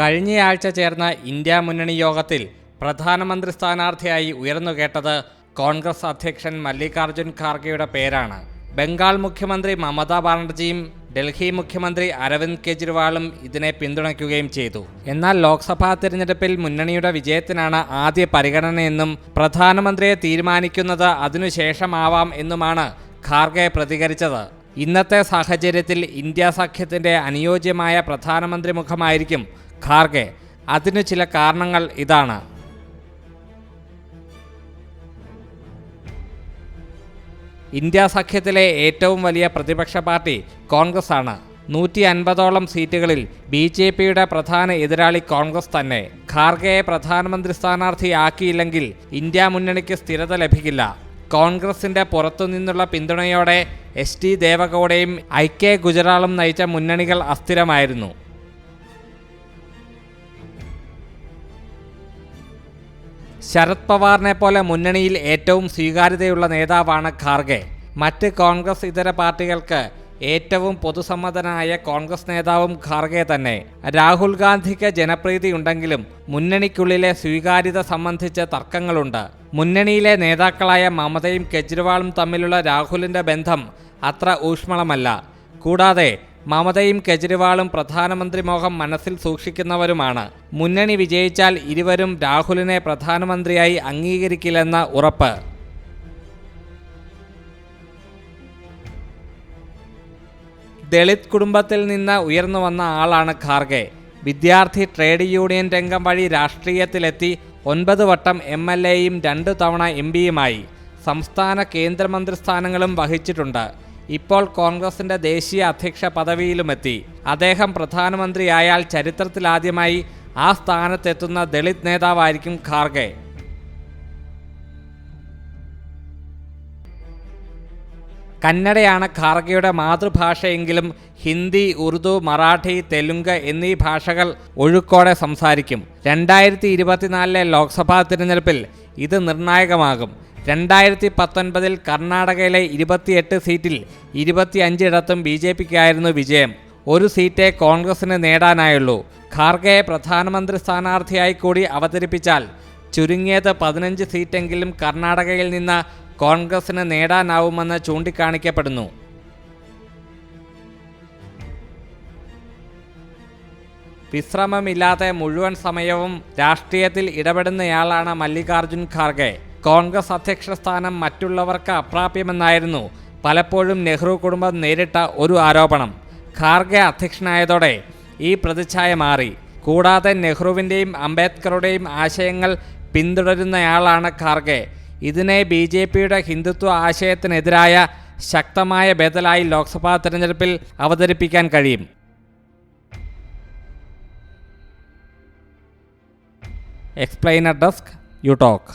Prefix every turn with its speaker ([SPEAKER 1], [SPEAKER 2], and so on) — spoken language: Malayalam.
[SPEAKER 1] കഴിഞ്ഞയാഴ്ച ചേർന്ന ഇന്ത്യ മുന്നണി യോഗത്തിൽ പ്രധാനമന്ത്രി സ്ഥാനാർത്ഥിയായി ഉയർന്നു കേട്ടത് കോൺഗ്രസ് അധ്യക്ഷൻ മല്ലികാർജുൻ ഖാർഗെയുടെ പേരാണ്. ബംഗാൾ മുഖ്യമന്ത്രി മമതാ ബാനർജിയും ഡൽഹി മുഖ്യമന്ത്രി അരവിന്ദ് കെജ്രിവാളും ഇതിനെ പിന്തുണയ്ക്കുകയും ചെയ്തു. എന്നാൽ ലോക്സഭാ തിരഞ്ഞെടുപ്പിൽ മുന്നണിയുടെ വിജയത്തിനാണ് ആദ്യ പരിഗണനയെന്നും പ്രധാനമന്ത്രിയെ തീരുമാനിക്കുന്നത് അതിനുശേഷമാവാം എന്നുമാണ് ഖാർഗെ പ്രതികരിച്ചത്. ഇന്നത്തെ സാഹചര്യത്തിൽ ഇന്ത്യ സഖ്യത്തിന്റെ അനുയോജ്യമായ പ്രധാനമന്ത്രി മുഖമായിരിക്കും ഖാർഗെ. അതിനു ചില കാരണങ്ങൾ ഇതാണ്. ഇന്ത്യ സഖ്യത്തിലെ ഏറ്റവും വലിയ പ്രതിപക്ഷ പാർട്ടി കോൺഗ്രസ് ആണ് നൂറ്റി അൻപതോളം സീറ്റുകളിൽ ബി ജെ പിയുടെ പ്രധാന എതിരാളി കോൺഗ്രസ് തന്നെ. ഖാർഗെയെ പ്രധാനമന്ത്രി സ്ഥാനാർത്ഥിയാക്കിയില്ലെങ്കിൽ ഇന്ത്യ മുന്നണിക്ക് സ്ഥിരത ലഭിക്കില്ല. കോൺഗ്രസിന്റെ പുറത്തുനിന്നുള്ള പിന്തുണയോടെ എസ് ടി ദേവഗൌഡയും ഐ കെ ഗുജറാളും നയിച്ച മുന്നണികൾ അസ്ഥിരമായിരുന്നു. ശരത് പവാറിനെ പോലെ മുന്നണിയിൽ ഏറ്റവും സ്വീകാര്യതയുള്ള നേതാവാണ് ഖാർഗെ. മറ്റ് കോൺഗ്രസ് ഇതര പാർട്ടികൾക്ക് ഏറ്റവും പൊതുസമ്മതനായ കോൺഗ്രസ് നേതാവും ഖാർഗെ തന്നെ. രാഹുൽ ഗാന്ധിക്ക് ജനപ്രീതിയുണ്ടെങ്കിലും മുന്നണിക്കുള്ളിലെ സ്വീകാര്യത സംബന്ധിച്ച് തർക്കങ്ങളുണ്ട്. മുന്നണിയിലെ നേതാക്കളായ മമതയും കെജ്രിവാളും തമ്മിലുള്ള രാഹുലിന്റെ ബന്ധം അത്ര ഊഷ്മളമല്ല. കൂടാതെ മമതയും കെജ്രിവാളും പ്രധാനമന്ത്രി മോഹം മനസ്സിൽ സൂക്ഷിക്കുന്നവരുമാണ്. മുന്നണി വിജയിച്ചാൽ ഇരുവരും രാഹുലിനെ പ്രധാനമന്ത്രിയായി അംഗീകരിക്കില്ലെന്ന ഉറപ്പ്. ദളിത് കുടുംബത്തിൽ നിന്ന് ഉയർന്നു വന്ന ആളാണ് ഖാർഗെ. വിദ്യാർത്ഥി ട്രേഡ് യൂണിയൻ രംഗം വഴി രാഷ്ട്രീയത്തിലെത്തി ഒൻപത് വട്ടം എം എൽ എയും രണ്ടു തവണ എം പിയുമായി സംസ്ഥാന കേന്ദ്രമന്ത്രി സ്ഥാനങ്ങളും വഹിച്ചിട്ടുണ്ട്. ഇപ്പോൾ കോൺഗ്രസിന്റെ ദേശീയ അധ്യക്ഷ പദവിയിലുമെത്തി. അദ്ദേഹം പ്രധാനമന്ത്രിയായാൽ ചരിത്രത്തിലാദ്യമായി ആ സ്ഥാനത്തെത്തുന്ന ദളിത് നേതാവായിരിക്കും ഖാർഗെ. കന്നഡയാണ് ഖാർഗെയുടെ മാതൃഭാഷയെങ്കിലും ഹിന്ദി ഉറുദു മറാഠി തെലുങ്ക് എന്നീ ഭാഷകൾ ഒഴുക്കോടെ സംസാരിക്കും. രണ്ടായിരത്തി ഇരുപത്തിനാലിലെ ലോക്സഭാ തിരഞ്ഞെടുപ്പിൽ ഇത് നിർണായകമാകും. രണ്ടായിരത്തി പത്തൊൻപതിൽ കർണാടകയിലെ ഇരുപത്തിയെട്ട് സീറ്റിൽ ഇരുപത്തിയഞ്ചിടത്തും ബി ജെ പിക്കായിരുന്നു വിജയം. ഒരു സീറ്റേ കോൺഗ്രസിന് നേടാനായുള്ളൂ. ഖാർഗയെ പ്രധാനമന്ത്രി സ്ഥാനാർത്ഥിയായി കൂടി അവതരിപ്പിച്ചാൽ ചുരുങ്ങിയത് പതിനഞ്ച് സീറ്റെങ്കിലും കർണാടകയിൽ നിന്ന് കോൺഗ്രസിന് നേടാനാവുമെന്ന് ചൂണ്ടിക്കാണിക്കപ്പെടുന്നു. വിശ്രമമില്ലാതെ മുഴുവൻ സമയവും രാഷ്ട്രീയത്തിൽ ഇടപെടുന്നയാളാണ് മല്ലികാർജുൻ ഖാർഗെ. കോൺഗ്രസ് അധ്യക്ഷ സ്ഥാനം മറ്റുള്ളവർക്ക് അപ്രാപ്യമെന്നായിരുന്നു പലപ്പോഴും നെഹ്റു കുടുംബം നേരിട്ട ഒരു ആരോപണം. ഖാർഗെ അധ്യക്ഷനായതോടെ ഈ പ്രതിച്ഛായ മാറി. കൂടാതെ നെഹ്റുവിന്റെയും അംബേദ്കറുടെയും ആശയങ്ങൾ പിന്തുടരുന്നയാളാണ് ഖാർഗെ. ഇതിനെ ബി ജെ പിയുടെ ഹിന്ദുത്വ ആശയത്തിനെതിരായ ശക്തമായ ബദലായി ലോക്സഭാ തെരഞ്ഞെടുപ്പിൽ അവതരിപ്പിക്കാൻ കഴിയും. Explainer desk you talk